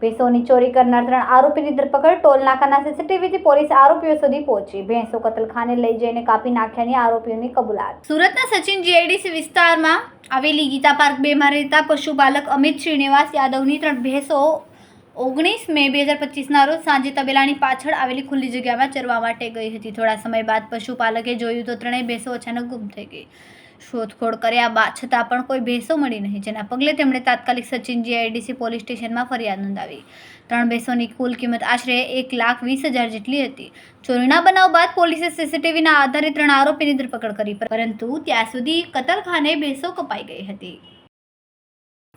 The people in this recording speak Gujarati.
ભેંસોની ચોરી કરનાર ત્રણ આરોપીની ધરપકડ, ટોલ નાકાના સીસીટીવીથી પોલીસ આરોપીઓ સુધી પહોંચી. ભેંસો કતલખાને લઈ જઈને કાપી નાખ્યાની આરોપીઓની કબૂલાત. સુરતના સચિન જીઆઈડીસી વિસ્તારમાં આવેલી ગીતા પાર્ક બેમાં રહેતા પશુપાલક અમિત શ્રીનિવાસ યાદવની ત્રણ ભેંસો ઓગણીસ મે બે હજાર પચીસના રોજ સાંજે તબેલાની પાછળ આવેલી ખુલ્લી જગ્યામાં ચરવા માટે ગઈ હતી. થોડા સમય બાદ પશુપાલકે જોયું તો ત્રણેય ભેંસો અચાનક ગુમ થઈ ગઈ. શોધખોળ કર્યા બાદ છતાં પણ કોઈ ભેંસો મળી નહીં. જેના પગલે તેમણે તાત્કાલિક સચિનજી આઈડીસી પોલીસ સ્ટેશનમાં ફરિયાદ નોંધાવી. ત્રણ ભેંસોની કુલ કિંમત આશરે એક લાખ વીસ હજાર જેટલી હતી. ચોરીના બનાવ બાદ પોલીસે સીસીટીવીના આધારે ત્રણ આરોપીની ધરપકડ કરી, પરંતુ ત્યાં સુધી કતલખાને ભેંસો કપાઈ ગઈ હતી.